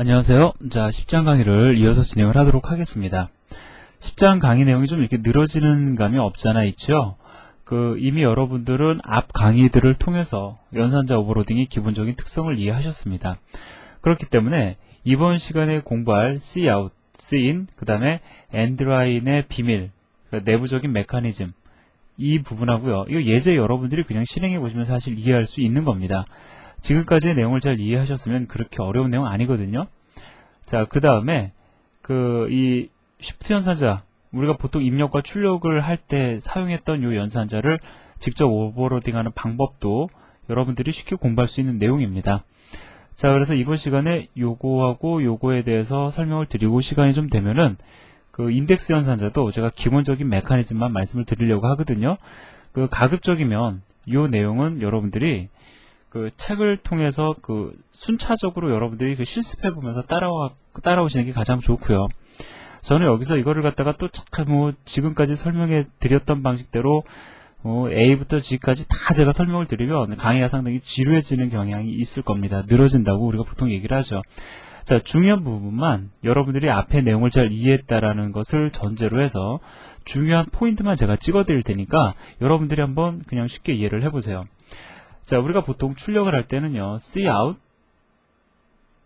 안녕하세요. 자, 10장 강의를 이어서 진행을 하도록 하겠습니다. 10장 강의 내용이 좀 이렇게 늘어지는 감이 없잖아 있죠? 그, 이미 여러분들은 앞 강의들을 통해서 연산자 오버로딩의 기본적인 특성을 이해하셨습니다. 그렇기 때문에 이번 시간에 공부할 C out, C in, 그 다음에 엔드라인의 비밀, 그러니까 내부적인 메커니즘, 이 부분하고요. 이거 예제 여러분들이 그냥 실행해 보시면 사실 이해할 수 있는 겁니다. 지금까지의 내용을 잘 이해하셨으면 그렇게 어려운 내용 아니거든요. 자, 그 다음에 그 이 쉬프트 연산자 우리가 보통 입력과 출력을 할 때 사용했던 이 연산자를 직접 오버로딩하는 방법도 여러분들이 쉽게 공부할 수 있는 내용입니다. 자, 그래서 이번 시간에 요거하고 요거에 대해서 설명을 드리고 시간이 좀 되면은 그 인덱스 연산자도 제가 기본적인 메커니즘만 말씀을 드리려고 하거든요. 그 가급적이면 요 내용은 여러분들이 그 책을 통해서 그 순차적으로 여러분들이 그 실습해 보면서 따라와 따라오시는 게 가장 좋고요. 저는 여기서 이거를 갖다가 또 착, 뭐 지금까지 설명해 드렸던 방식대로 어, A부터 G까지 다 제가 설명을 드리면 강의가 상당히 지루해지는 경향이 있을 겁니다. 늘어진다고 우리가 보통 얘기를 하죠. 자, 중요한 부분만 여러분들이 앞에 내용을 잘 이해했다라는 것을 전제로 해서 중요한 포인트만 제가 찍어 드릴 테니까 여러분들이 한번 그냥 쉽게 이해를 해보세요. 자, 우리가 보통 출력을 할 때는요, C out,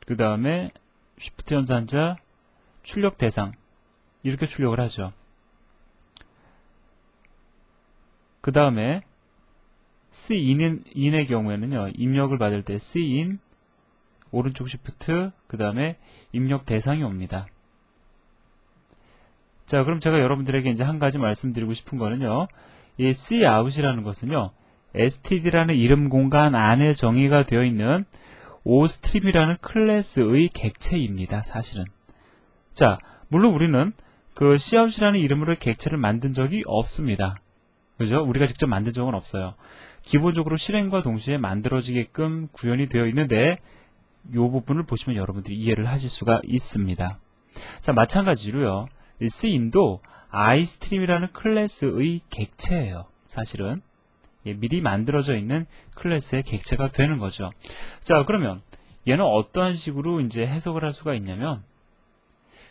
그 다음에 Shift 연산자, 출력 대상, 이렇게 출력을 하죠. 그 다음에 C in인, in의 경우에는요, 입력을 받을 때 C in, 오른쪽 Shift, 그 다음에 입력 대상이 옵니다. 자, 그럼 제가 여러분들에게 이제 한 가지 말씀드리고 싶은 거는요, 이 C out이라는 것은요, std라는 이름 공간 안에 정의가 되어 있는 oStream이라는 클래스의 객체입니다. 사실은. 자, 물론 우리는 그 cout이라는 이름으로 객체를 만든 적이 없습니다. 그죠? 우리가 직접 만든 적은 없어요. 기본적으로 실행과 동시에 만들어지게끔 구현이 되어 있는데 이 부분을 보시면 여러분들이 이해를 하실 수가 있습니다. 자, 마찬가지로요. 이 C인도 iStream이라는 클래스의 객체예요. 사실은. 예, 미리 만들어져 있는 클래스의 객체가 되는 거죠. 자, 그러면 얘는 어떠한 식으로 이제 해석을 할 수가 있냐면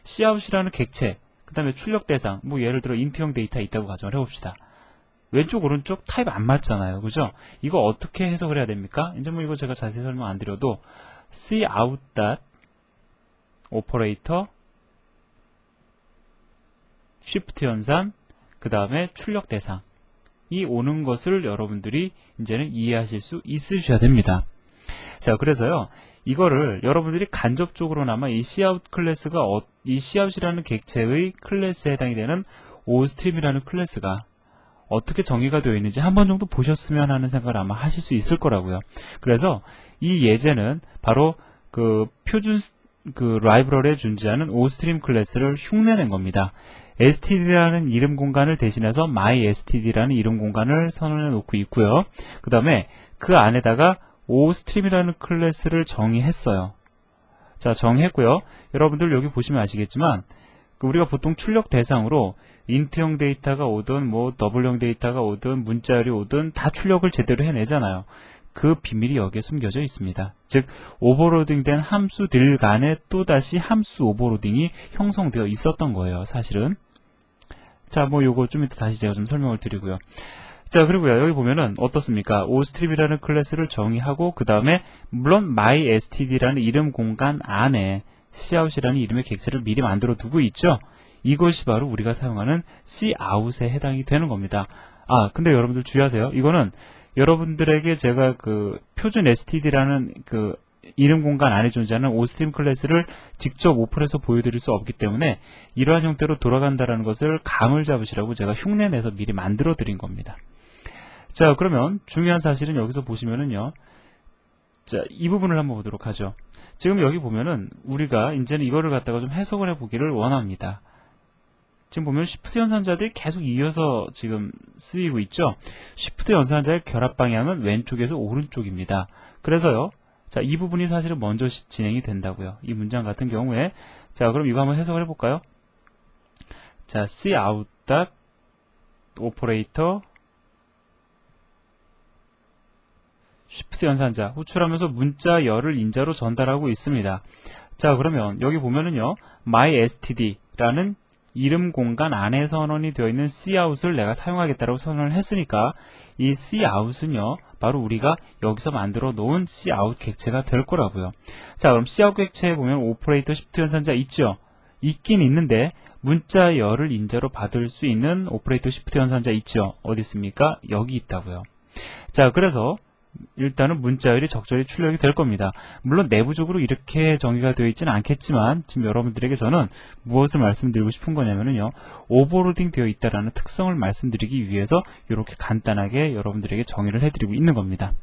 cout이라는 객체, 그 다음에 출력 대상, 뭐 예를 들어 인트형 데이터 있다고 가정을 해봅시다. 왼쪽 오른쪽 타입 안 맞잖아요. 그죠? 이거 어떻게 해석을 해야 됩니까? 이제 뭐 이거 제가 자세히 설명 안 드려도 cout. 오퍼레이터 shift 연산 그 다음에 출력 대상 이 오는 것을 여러분들이 이제는 이해하실 수 있으셔야 됩니다. 자, 그래서요, 이거를 여러분들이 간접적으로나마 이 cout 클래스가, 어, 이 cout이라는 객체의 클래스에 해당이 되는 oStream이라는 클래스가 어떻게 정의가 되어 있는지 한 번 정도 보셨으면 하는 생각을 아마 하실 수 있을 거라고요. 그래서 이 예제는 바로 그 표준 그 라이브러리에 존재하는 oStream 클래스를 흉내낸 겁니다. Std라는 이름 공간을 대신해서 mystd라는 이름 공간을 선언해 놓고 있고요. 그 다음에 그 안에다가 oStream이라는 클래스를 정의했어요. 자, 정의했고요. 여러분들 여기 보시면 아시겠지만 그 우리가 보통 출력 대상으로 인트형 데이터가 오든 뭐 더블형 데이터가 오든 문자열이 오든 다 출력을 제대로 해내잖아요. 그 비밀이 여기에 숨겨져 있습니다. 즉 오버로딩된 함수들 간에 또다시 함수 오버로딩이 형성되어 있었던 거예요. 사실은. 자, 뭐 요거 좀 이따 다시 제가 좀 설명을 드리고요. 자, 그리고요. 여기 보면은 어떻습니까? oStream이라는 클래스를 정의하고 그 다음에 물론 myStd라는 이름 공간 안에 cout이라는 이름의 객체를 미리 만들어 두고 있죠. 이것이 바로 우리가 사용하는 cout에 해당이 되는 겁니다. 아, 근데 여러분들 주의하세요. 이거는 여러분들에게 제가 그 표준 std라는 그 이름 공간 안에 존재하는 오스트림 클래스를 직접 오픈해서 보여드릴 수 없기 때문에 이러한 형태로 돌아간다는 것을 감을 잡으시라고 제가 흉내내서 미리 만들어 드린 겁니다. 자, 그러면 중요한 사실은 여기서 보시면은요. 자, 이 부분을 한번 보도록 하죠. 지금 여기 보면은 우리가 이제는 이거를 갖다가 좀 해석을 해 보기를 원합니다. 지금 보면 시프트 연산자들이 계속 이어서 지금 쓰이고 있죠. 시프트 연산자의 결합 방향은 왼쪽에서 오른쪽입니다. 그래서요. 자, 이 부분이 사실은 먼저 시- 진행이 된다고요. 이 문장 같은 경우에 자, 그럼 이거 한번 해석을 해 볼까요? 자, C out dot operator shift 연산자 호출하면서 문자 열을 인자로 전달하고 있습니다. 자, 그러면 여기 보면은요, mystd라는 이름 공간 안에 선언이 되어 있는 cout을 내가 사용하겠다고 선언을 했으니까 이 cout은요, 바로 우리가 여기서 만들어 놓은 cout 객체가 될 거라고요. 자, 그럼 cout 객체에 보면 오퍼레이터 시프트 연산자 있죠? 있긴 있는데 문자 열을 인자로 받을 수 있는 오퍼레이터 시프트 연산자 있죠? 어디 있습니까? 여기 있다고요. 자, 그래서 일단은 문자열이 적절히 출력이 될 겁니다. 물론 내부적으로 이렇게 정의가 되어 있지는 않겠지만 지금 여러분들에게 저는 무엇을 말씀드리고 싶은 거냐면요. 오버로딩 되어 있다라는 특성을 말씀드리기 위해서 이렇게 간단하게 여러분들에게 정의를 해드리고 있는 겁니다.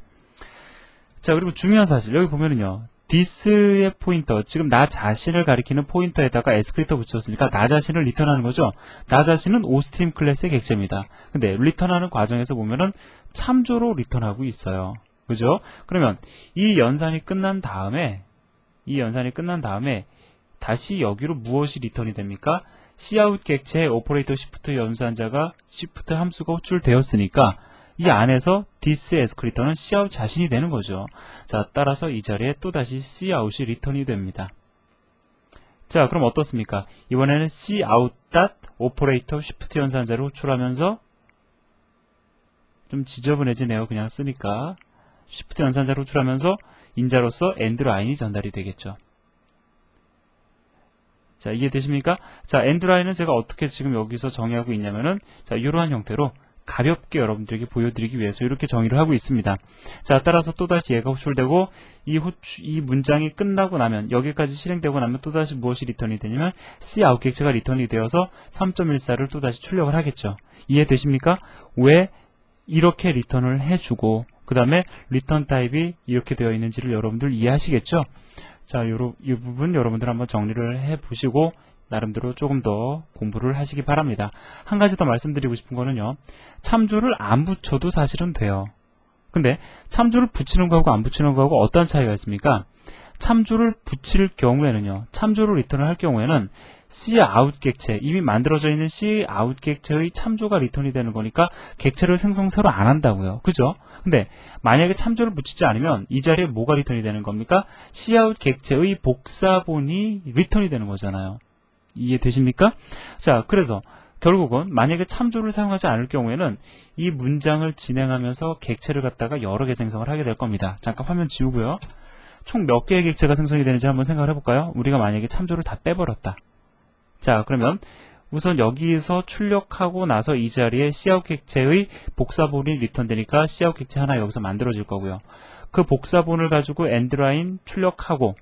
자, 그리고 중요한 사실 여기 보면은요. This의 포인터, 지금 나 자신을 가리키는 포인터에다가 에스크리터 붙였으니까 나 자신을 리턴하는 거죠. 나 자신은 오스트림 클래스의 객체입니다. 근데 리턴하는 과정에서 보면은 참조로 리턴하고 있어요. 그죠? 그러면 이 연산이 끝난 다음에 이 연산이 끝난 다음에 다시 여기로 무엇이 리턴이 됩니까? cout 객체의 오퍼레이터 시프트 연산자가 시프트 함수가 호출되었으니까 이 안에서 this 에스크리터는 cout 자신이 되는 거죠. 자, 따라서 이 자리에 또다시 cout이 리턴이 됩니다. 자, 그럼 어떻습니까? 이번에는 cout 오퍼레이터 시프트 연산자를 호출하면서 좀 지저분해지네요. 그냥 쓰니까. 시프트 연산자를 호출하면서 인자로서 엔드 라인이 전달이 되겠죠. 자, 이해되십니까? 자, 엔드 라인은 제가 어떻게 지금 여기서 정의하고 있냐면은 자, 이러한 형태로 가볍게 여러분들에게 보여드리기 위해서 이렇게 정의를 하고 있습니다. 자, 따라서 또다시 얘가 호출되고 이 호출, 이 문장이 끝나고 나면 여기까지 실행되고 나면 또다시 무엇이 리턴이 되냐면 C 아웃 객체가 리턴이 되어서 3.14를 또다시 출력을 하겠죠. 이해되십니까? 왜 이렇게 리턴을 해주고 그 다음에 리턴 타입이 이렇게 되어 있는지를 여러분들 이해하시겠죠? 자, 요러, 이 부분 여러분들 한번 정리를 해 보시고 나름대로 조금 더 공부를 하시기 바랍니다. 한 가지 더 말씀드리고 싶은 거는요. 참조를 안 붙여도 사실은 돼요. 근데 참조를 붙이는 거하고 안 붙이는 거하고 어떤 차이가 있습니까? 참조를 붙일 경우에는요. 참조를 리턴을 할 경우에는 C 아웃 객체, 이미 만들어져 있는 C 아웃 객체의 참조가 리턴이 되는 거니까 객체를 생성 새로 안 한다고요. 그죠? 근데 만약에 참조를 붙이지 않으면 이 자리에 뭐가 리턴이 되는 겁니까? C 아웃 객체의 복사본이 리턴이 되는 거잖아요. 이해되십니까? 자, 그래서 결국은 만약에 참조를 사용하지 않을 경우에는 이 문장을 진행하면서 객체를 갖다가 여러 개 생성을 하게 될 겁니다. 잠깐 화면 지우고요. 총 몇 개의 객체가 생성이 되는지 한번 생각을 해볼까요? 우리가 만약에 참조를 다 빼버렸다. 자, 그러면 우선 여기서 출력하고 나서 이 자리에 Cout 객체의 복사본이 리턴되니까 Cout 객체 하나 여기서 만들어질 거고요. 그 복사본을 가지고 엔드라인 출력하고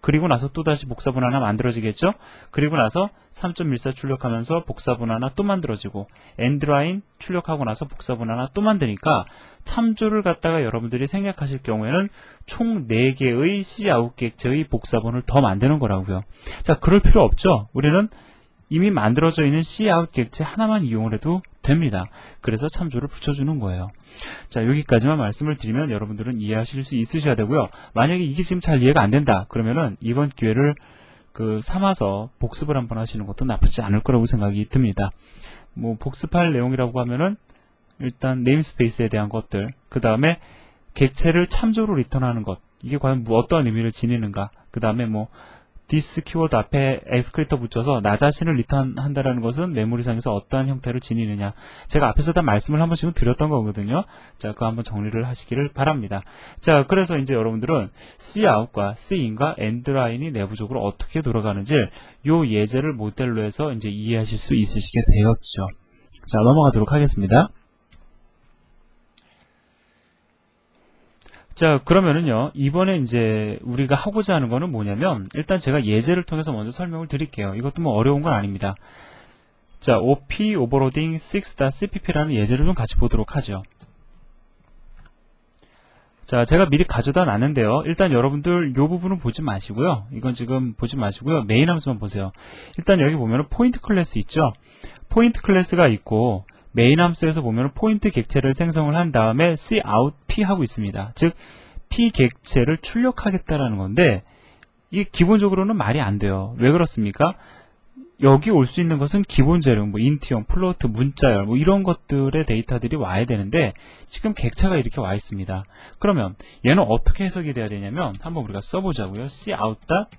그리고 나서 또다시 복사본 하나 만들어지겠죠? 그리고 나서 3.14 출력하면서 복사본 하나 또 만들어지고 엔드라인 출력하고 나서 복사본 하나 또 만드니까 참조를 갖다가 여러분들이 생략하실 경우에는 총 4개의 Cout 객체의 복사본을 더 만드는 거라고요. 자, 그럴 필요 없죠? 우리는 이미 만들어져 있는 Cout 객체 하나만 이용을 해도 됩니다. 그래서 참조를 붙여주는 거예요. 자, 여기까지만 말씀을 드리면 여러분들은 이해하실 수 있으셔야 되고요. 만약에 이게 지금 잘 이해가 안 된다. 그러면은 이번 기회를 그 삼아서 복습을 한번 하시는 것도 나쁘지 않을 거라고 생각이 듭니다. 뭐 복습할 내용이라고 하면은 일단 네임스페이스에 대한 것들, 그 다음에 객체를 참조로 리턴하는 것, 이게 과연 뭐 어떠한 의미를 지니는가, 그 다음에 뭐 this 키워드 앞에 에스크리터 붙여서 나 자신을 리턴한다라는 것은 메모리상에서 어떠한 형태를 지니느냐. 제가 앞에서 다 말씀을 한 번씩은 드렸던 거거든요. 자, 그거 한번 정리를 하시기를 바랍니다. 자, 그래서 이제 여러분들은 cout과 cin과 endline이 내부적으로 어떻게 돌아가는지 요 예제를 모델로 해서 이제 이해하실 수 있으시게 되었죠. 자, 넘어가도록 하겠습니다. 자, 그러면은요, 이번에 이제 우리가 하고자 하는 거는 뭐냐면, 일단 제가 예제를 통해서 먼저 설명을 드릴게요. 이것도 뭐 어려운 건 아닙니다. 자, OP 오버로딩 6.cpp라는 예제를 좀 같이 보도록 하죠. 자, 제가 미리 가져다 놨는데요. 일단 여러분들 이 부분은 보지 마시고요. 이건 지금 보지 마시고요. 메인 함수만 보세요. 일단 여기 보면 포인트 클래스 있죠? 포인트 클래스가 있고, 메인 함수에서 보면 포인트 객체를 생성을 한 다음에 cout p 하고 있습니다. 즉 p 객체를 출력하겠다라는 건데 이게 기본적으로는 말이 안 돼요. 왜 그렇습니까? 여기 올 수 있는 것은 기본 재료, 뭐 인트형, 플로트, 문자열, 뭐 이런 것들의 데이터들이 와야 되는데 지금 객체가 이렇게 와 있습니다. 그러면 얘는 어떻게 해석이 돼야 되냐면 한번 우리가 써보자고요. cout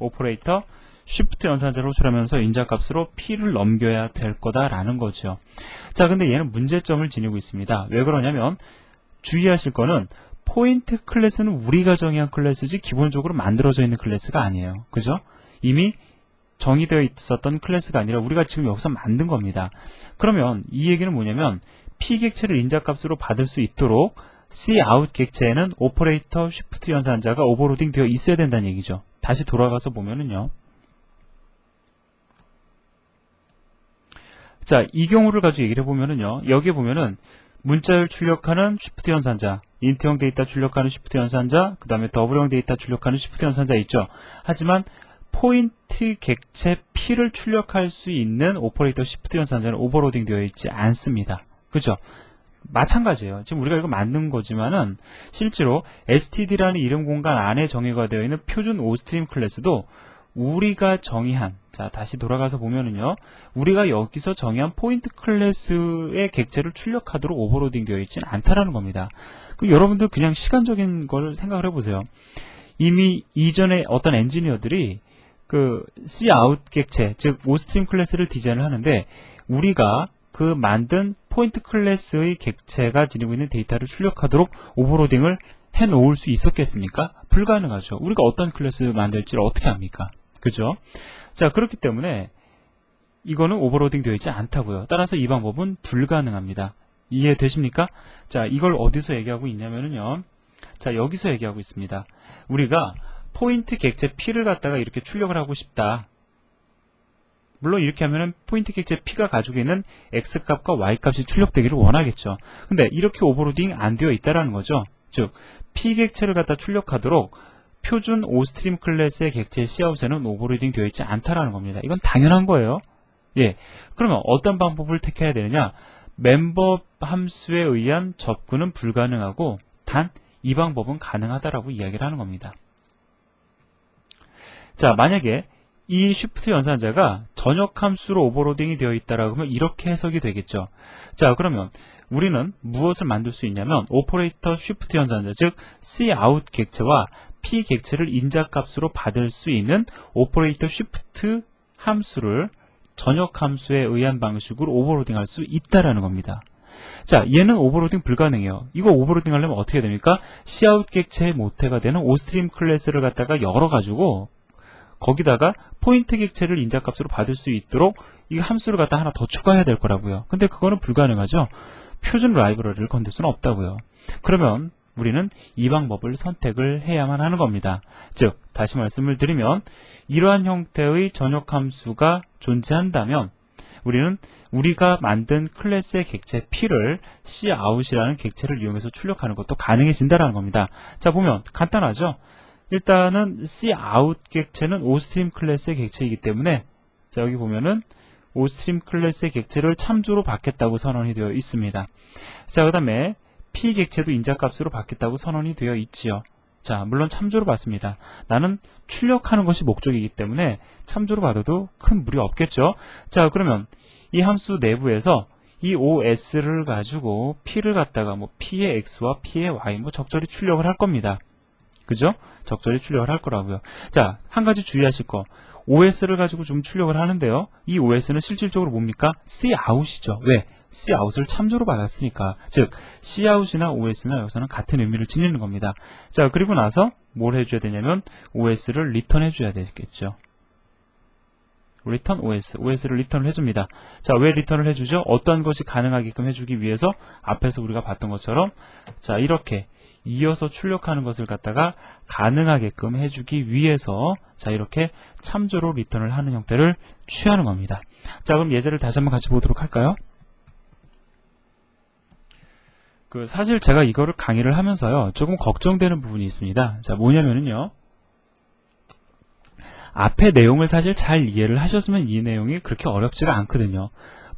오퍼레이터 쉬프트 연산자를 호출하면서 인자값으로 P를 넘겨야 될 거다라는 거죠. 자, 근데 얘는 문제점을 지니고 있습니다. 왜 그러냐면 주의하실 거는 포인트 클래스는 우리가 정의한 클래스지 기본적으로 만들어져 있는 클래스가 아니에요. 그죠? 이미 정의되어 있었던 클래스가 아니라 우리가 지금 여기서 만든 겁니다. 그러면 이 얘기는 뭐냐면 P 객체를 인자값으로 받을 수 있도록 C out 객체에는 오퍼레이터 쉬프트 연산자가 오버로딩 되어 있어야 된다는 얘기죠. 다시 돌아가서 보면은요. 자, 이 경우를 가지고 얘기를 해보면은요. 여기에 보면은 문자열 출력하는 쉬프트 연산자, 인트형 데이터 출력하는 쉬프트 연산자, 그 다음에 더블형 데이터 출력하는 쉬프트 연산자 있죠. 하지만 포인트 객체 P를 출력할 수 있는 오퍼레이터 쉬프트 연산자는 오버로딩 되어 있지 않습니다. 그죠? 마찬가지예요. 지금 우리가 이거 만든 거지만은 실제로 std라는 이름 공간 안에 정의가 되어 있는 표준 오스트림 클래스도 우리가 정의한 자 다시 돌아가서 보면은요 우리가 여기서 정의한 포인트 클래스의 객체를 출력하도록 오버로딩 되어 있지는 않다라는 겁니다. 그 여러분들 그냥 시간적인 걸 생각을 해보세요. 이미 이전에 어떤 엔지니어들이 그 C 아웃 객체 즉 오스트림 클래스를 디자인을 하는데 우리가 그 만든 포인트 클래스의 객체가 지니고 있는 데이터를 출력하도록 오버로딩을 해 놓을 수 있었겠습니까? 불가능하죠. 우리가 어떤 클래스 만들지를 어떻게 합니까? 그죠? 자, 그렇기 때문에 이거는 오버로딩 되어 있지 않다고요. 따라서 이 방법은 불가능합니다. 이해되십니까? 자, 이걸 어디서 얘기하고 있냐면요. 자, 여기서 얘기하고 있습니다. 우리가 포인트 객체 P를 갖다가 이렇게 출력을 하고 싶다. 물론 이렇게 하면은 포인트 객체 P가 가지고 있는 X값과 Y값이 출력되기를 원하겠죠. 근데 이렇게 오버로딩 안 되어 있다라는 거죠. 즉, P 객체를 갖다 출력하도록 표준 오스트림 클래스의 객체 Cout에는 오버로딩 되어 있지 않다라는 겁니다. 이건 당연한 거예요. 예. 그러면 어떤 방법을 택해야 되느냐? 멤버 함수에 의한 접근은 불가능하고 단 이 방법은 가능하다라고 이야기를 하는 겁니다. 자, 만약에 이 shift 연산자가 전역 함수로 오버로딩이 되어 있다라고 하면 이렇게 해석이 되겠죠. 자, 그러면 우리는 무엇을 만들 수 있냐면 오퍼레이터 shift 연산자 즉 cout 객체와 p 객체를 인자값으로 받을 수 있는 오퍼레이터 shift 함수를 전역 함수에 의한 방식으로 오버로딩 할 수 있다라는 겁니다. 자, 얘는 오버로딩 불가능해요. 이거 오버로딩 하려면 어떻게 됩니까? cout 객체의 모태가 되는 오스트림 클래스를 갖다가 열어가지고 거기다가 포인트 객체를 인자값으로 받을 수 있도록 이 함수를 갖다 하나 더 추가해야 될 거라고요. 근데 그거는 불가능하죠. 표준 라이브러리를 건들 수는 없다고요. 그러면 우리는 이 방법을 선택을 해야만 하는 겁니다. 즉, 다시 말씀을 드리면 이러한 형태의 전역 함수가 존재한다면 우리는 우리가 만든 클래스의 객체 P를 cout이라는 객체를 이용해서 출력하는 것도 가능해진다는 겁니다. 자, 보면 간단하죠? 일단은 cout 객체는 오스트림 클래스의 객체이기 때문에 자, 여기 보면은 오스트림 클래스의 객체를 참조로 받겠다고 선언이 되어 있습니다. 자, 그 다음에 P 객체도 인자값으로 받겠다고 선언이 되어 있지요. 자, 물론 참조로 받습니다. 나는 출력하는 것이 목적이기 때문에 참조로 받아도 큰 무리 없겠죠. 자, 그러면 이 함수 내부에서 이 OS를 가지고 P를 갖다가 뭐 P의 X와 P의 Y 뭐 적절히 출력을 할 겁니다. 그죠? 적절히 출력을 할 거라고요. 자, 한 가지 주의하실 거. OS를 가지고 좀 출력을 하는데요. 이 OS는 실질적으로 뭡니까? Cout이죠. 왜? Cout을 참조로 받았으니까. 즉, Cout이나 OS나 여기서는 같은 의미를 지니는 겁니다. 자, 그리고 나서 뭘 해줘야 되냐면 OS를 리턴 해줘야 되겠죠. 리턴 OS, OS를 리턴을 해줍니다. 자, 왜 리턴을 해주죠? 어떤 것이 가능하게끔 해주기 위해서 앞에서 우리가 봤던 것처럼 자, 이렇게 이어서 출력하는 것을 갖다가 가능하게끔 해주기 위해서 자 이렇게 참조로 리턴을 하는 형태를 취하는 겁니다. 자 그럼 예제를 다시 한번 같이 보도록 할까요? 그 사실 제가 이거를 강의를 하면서요 조금 걱정되는 부분이 있습니다. 자 뭐냐면은요 앞에 내용을 사실 잘 이해를 하셨으면 이 내용이 그렇게 어렵지가 않거든요.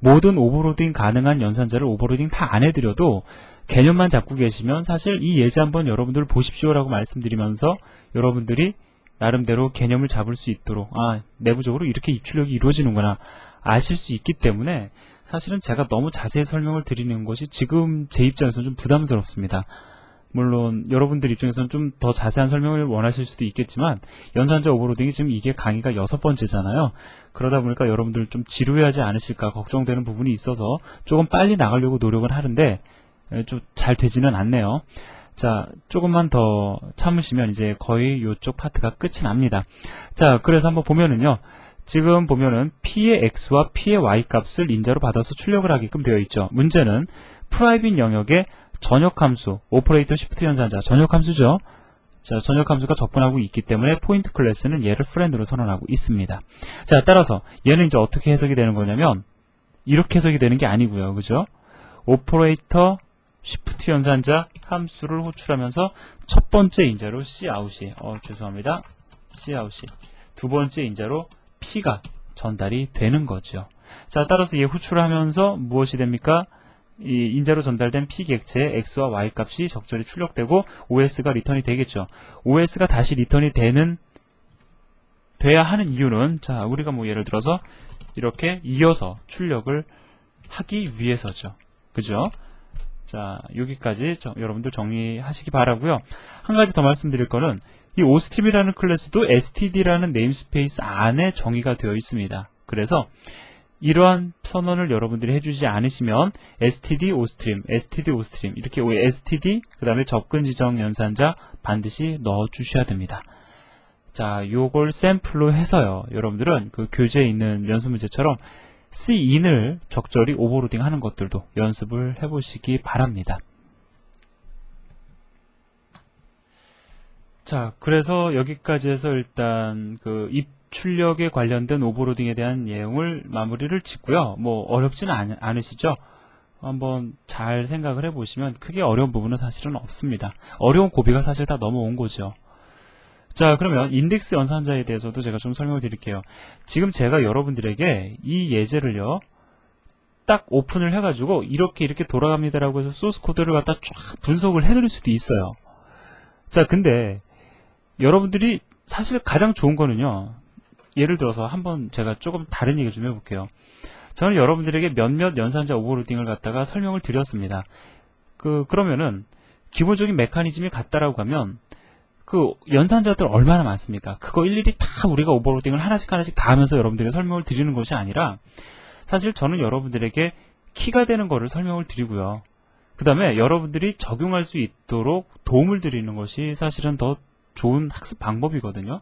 모든 오버로딩 가능한 연산자를 오버로딩 다 안 해드려도 개념만 잡고 계시면 사실 이 예제 한번 여러분들 보십시오 라고 말씀드리면서 여러분들이 나름대로 개념을 잡을 수 있도록 아 내부적으로 이렇게 입출력이 이루어지는구나 아실 수 있기 때문에 사실은 제가 너무 자세히 설명을 드리는 것이 지금 제 입장에서는 좀 부담스럽습니다. 물론 여러분들 입장에서는 좀 더 자세한 설명을 원하실 수도 있겠지만 연산자 오버로딩이 지금 이게 강의가 여섯 번째잖아요. 그러다 보니까 여러분들 좀 지루해하지 않으실까 걱정되는 부분이 있어서 조금 빨리 나가려고 노력을 하는데 좀 잘 되지는 않네요. 자, 조금만 더 참으시면 이제 거의 이쪽 파트가 끝이 납니다. 자, 그래서 한번 보면은요. 지금 보면은 P의 X와 P의 Y 값을 인자로 받아서 출력을 하게끔 되어 있죠. 문제는 프라이빗 영역에 전역 함수, 오퍼레이터 시프트 연산자, 전역 함수죠. 자, 전역 함수가 접근하고 있기 때문에 포인트 클래스는 얘를 프렌드로 선언하고 있습니다. 자, 따라서 얘는 이제 어떻게 해석이 되는 거냐면 이렇게 해석이 되는 게 아니고요. 그죠? 오퍼레이터 시프트 연산자 함수를 호출하면서 첫 번째 인자로 Cout이 어 죄송합니다. Cout이 두 번째 인자로 P가 전달이 되는 거죠. 자 따라서 얘 호출하면서 무엇이 됩니까? 이 인자로 전달된 P 객체의 X와 Y 값이 적절히 출력되고 OS가 리턴이 되겠죠. OS가 다시 리턴이 되는 돼야 하는 이유는 자 우리가 뭐 예를 들어서 이렇게 이어서 출력을 하기 위해서죠. 그죠? 자, 여기까지 저- 여러분들 정리하시기 바라고요. 한 가지 더 말씀드릴 거는 이 오스트림이라는 클래스도 std라는 네임스페이스 안에 정의가 되어 있습니다. 그래서 이러한 선언을 여러분들이 해주지 않으시면 std 오스트림, std 오스트림 이렇게 std 그 다음에 접근 지정 연산자 반드시 넣어 주셔야 됩니다. 자, 요걸 샘플로 해서요. 여러분들은 그 교재에 있는 연습 문제처럼 C인을 적절히 오버로딩 하는 것들도 연습을 해보시기 바랍니다. 자, 그래서 여기까지 해서 일단 그 입 출력에 관련된 오버로딩에 대한 내용을 마무리를 짓고요. 뭐 어렵지는 않, 않으시죠? 한번 잘 생각을 해보시면 크게 어려운 부분은 사실은 없습니다. 어려운 고비가 사실 다 넘어온 거죠. 자, 그러면 인덱스 연산자에 대해서도 제가 좀 설명을 드릴게요. 지금 제가 여러분들에게 이 예제를요, 딱 오픈을 해가지고 이렇게 이렇게 돌아갑니다라고 해서 소스 코드를 갖다 쫙 분석을 해드릴 수도 있어요. 자, 근데 여러분들이 사실 가장 좋은 거는요, 예를 들어서 한번 제가 조금 다른 얘기 좀 해볼게요. 저는 여러분들에게 몇몇 연산자 오버로딩을 갖다가 설명을 드렸습니다. 그, 그러면은 기본적인 메커니즘이 같다라고 하면 그 연산자들 얼마나 많습니까? 그거 일일이 다 우리가 오버로딩을 하나씩 하나씩 다 하면서 여러분들에게 설명을 드리는 것이 아니라 사실 저는 여러분들에게 키가 되는 거를 설명을 드리고요. 그 다음에 여러분들이 적용할 수 있도록 도움을 드리는 것이 사실은 더 좋은 학습 방법이거든요.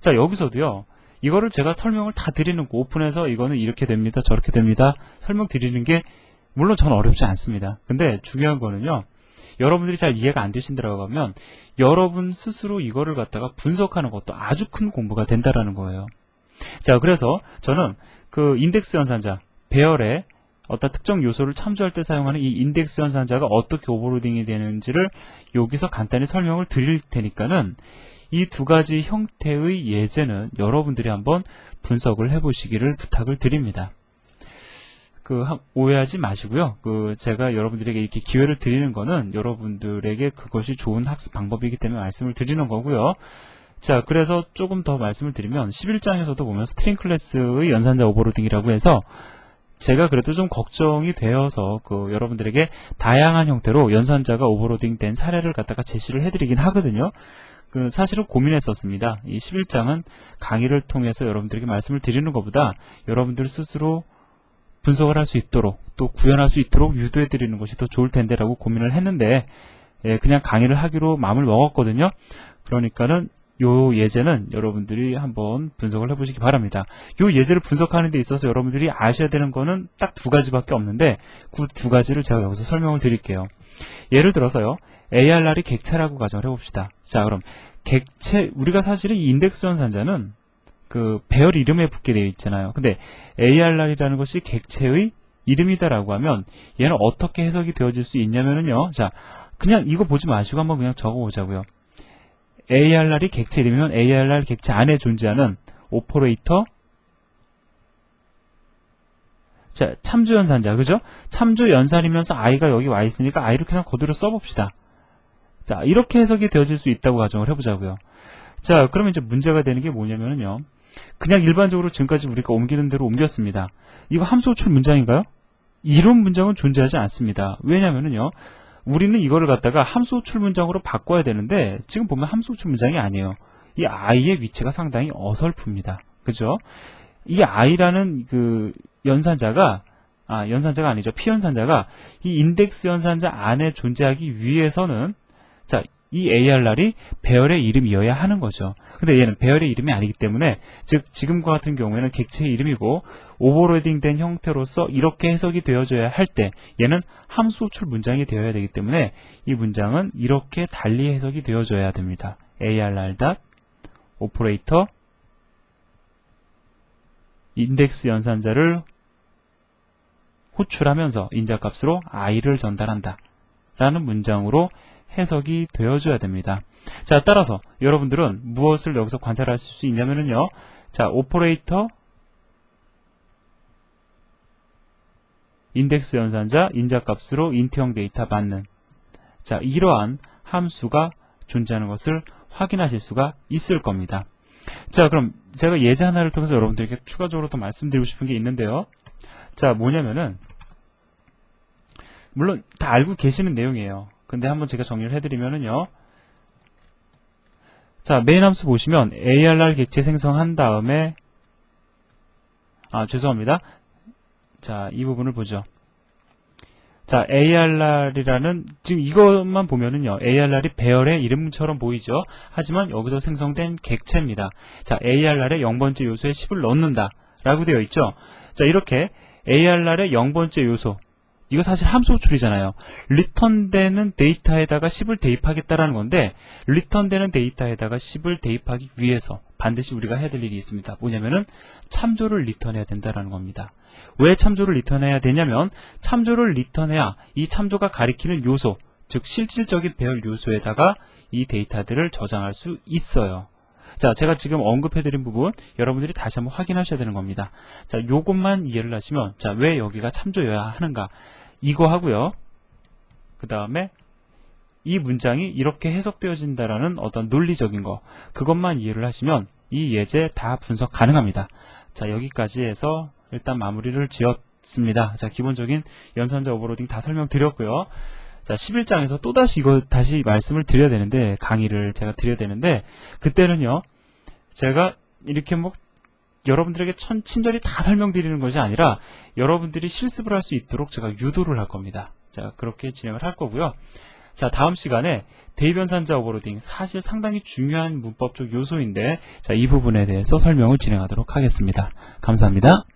자, 여기서도요. 이거를 제가 설명을 다 드리는 거 오픈해서 이거는 이렇게 됩니다. 저렇게 됩니다. 설명 드리는 게 물론 전 어렵지 않습니다. 근데 중요한 거는요. 여러분들이 잘 이해가 안 되신다라고 하면 여러분 스스로 이거를 갖다가 분석하는 것도 아주 큰 공부가 된다라는 거예요. 자, 그래서 저는 그 인덱스 연산자, 배열의 어떤 특정 요소를 참조할 때 사용하는 이 인덱스 연산자가 어떻게 오버로딩이 되는지를 여기서 간단히 설명을 드릴 테니까는 이 두 가지 형태의 예제는 여러분들이 한번 분석을 해보시기를 부탁을 드립니다. 그 하- 오해하지 마시고요. 그 제가 여러분들에게 이렇게 기회를 드리는 거는 여러분들에게 그것이 좋은 학습 방법이기 때문에 말씀을 드리는 거고요. 자, 그래서 조금 더 말씀을 드리면 11장에서도 보면 스트링 클래스의 연산자 오버로딩이라고 해서 제가 그래도 좀 걱정이 되어서 그 여러분들에게 다양한 형태로 연산자가 오버로딩 된 사례를 갖다가 제시를 해드리긴 하거든요. 그 사실은 고민했었습니다. 이 11장은 강의를 통해서 여러분들에게 말씀을 드리는 것보다 여러분들 스스로 분석을 할 수 있도록 또 구현할 수 있도록 유도해 드리는 것이 더 좋을 텐데 라고 고민을 했는데 예, 그냥 강의를 하기로 마음을 먹었거든요. 그러니까는 요 예제는 여러분들이 한번 분석을 해보시기 바랍니다. 요 예제를 분석하는 데 있어서 여러분들이 아셔야 되는 거는 딱 두 가지밖에 없는데 그 두 가지를 제가 여기서 설명을 드릴게요. 예를 들어서요. ARR이 객체라고 가정을 해봅시다. 자 그럼 객체 우리가 사실은 이 인덱스 연산자는 그 배열 이름에 붙게 되어 있잖아요. 근데 ARR이라는 것이 객체의 이름이다라고 하면 얘는 어떻게 해석이 되어질 수 있냐면은요. 자, 그냥 이거 보지 마시고 한번 그냥 적어 보자고요. ARR이 객체 이름이면 ARR 객체 안에 존재하는 오퍼레이터 자, 참조 연산자, 그죠? 참조 연산이면서 i가 여기 와 있으니까 i를 그냥 그대로 써봅시다. 자, 이렇게 해석이 되어질 수 있다고 가정을 해보자고요. 자, 그러면 이제 문제가 되는 게 뭐냐면요. 그냥 일반적으로 지금까지 우리가 옮기는 대로 옮겼습니다. 이거 함수 호출 문장인가요? 이런 문장은 존재하지 않습니다. 왜냐면은요. 우리는 이거를 갖다가 함수 호출 문장으로 바꿔야 되는데 지금 보면 함수 호출 문장이 아니에요. 이 i의 위치가 상당히 어설픕니다. 그죠? 이 i라는 그 연산자가 아 연산자가 아니죠. 피연산자가 이 인덱스 연산자 안에 존재하기 위해서는 자 이 ARR이 배열의 이름이어야 하는 거죠. 근데 얘는 배열의 이름이 아니기 때문에 즉 지금과 같은 경우에는 객체의 이름이고 오버로딩된 형태로서 이렇게 해석이 되어져야 할 때 얘는 함수 호출 문장이 되어야 되기 때문에 이 문장은 이렇게 달리 해석이 되어져야 됩니다. ARR 닷 오퍼레이터 인덱스 연산자를 호출하면서 인자값으로 i를 전달한다. 라는 문장으로 해석이 되어줘야 됩니다. 자, 따라서 여러분들은 무엇을 여기서 관찰하실 수 있냐면요. 자, 오퍼레이터 인덱스 연산자 인자값으로 인트형 데이터 받는 자, 이러한 함수가 존재하는 것을 확인하실 수가 있을 겁니다. 자, 그럼 제가 예제 하나를 통해서 여러분들에게 추가적으로 더 말씀드리고 싶은 게 있는데요. 자, 뭐냐면은 물론 다 알고 계시는 내용이에요. 근데 한번 제가 정리를 해드리면은요. 자, 메인 함수 보시면 ARR 객체 생성한 다음에 아, 죄송합니다. 자, 이 부분을 보죠. 자, ARR이라는 지금 이것만 보면은요. ARR이 배열의 이름처럼 보이죠. 하지만 여기서 생성된 객체입니다. 자, ARR의 0번째 요소에 10을 넣는다. 라고 되어 있죠. 자, 이렇게 ARR의 0번째 요소 이거 사실 함수 호출이잖아요. 리턴되는 데이터에다가 10을 대입하겠다라는 건데 리턴되는 데이터에다가 10을 대입하기 위해서 반드시 우리가 해야 될 일이 있습니다. 뭐냐면은 참조를 리턴해야 된다라는 겁니다. 왜 참조를 리턴해야 되냐면 참조를 리턴해야 이 참조가 가리키는 요소, 즉 실질적인 배열 요소에다가 이 데이터들을 저장할 수 있어요. 자, 제가 지금 언급해드린 부분 여러분들이 다시 한번 확인하셔야 되는 겁니다. 자, 요것만 이해를 하시면 자, 왜 여기가 참조여야 하는가 이거 하고요. 그 다음에 이 문장이 이렇게 해석되어진다라는 어떤 논리적인 거 그것만 이해를 하시면 이 예제 다 분석 가능합니다. 자, 여기까지 해서 일단 마무리를 지었습니다. 자, 기본적인 연산자 오버로딩 다 설명드렸고요. 자, 11장에서 또다시 이거 다시 말씀을 드려야 되는데, 강의를 제가 드려야 되는데, 그때는요, 제가 이렇게 뭐, 여러분들에게 천, 친절히 다 설명드리는 것이 아니라, 여러분들이 실습을 할 수 있도록 제가 유도를 할 겁니다. 자, 그렇게 진행을 할 거고요. 자, 다음 시간에 대변산자 오버로딩, 사실 상당히 중요한 문법적 요소인데, 자, 이 부분에 대해서 설명을 진행하도록 하겠습니다. 감사합니다.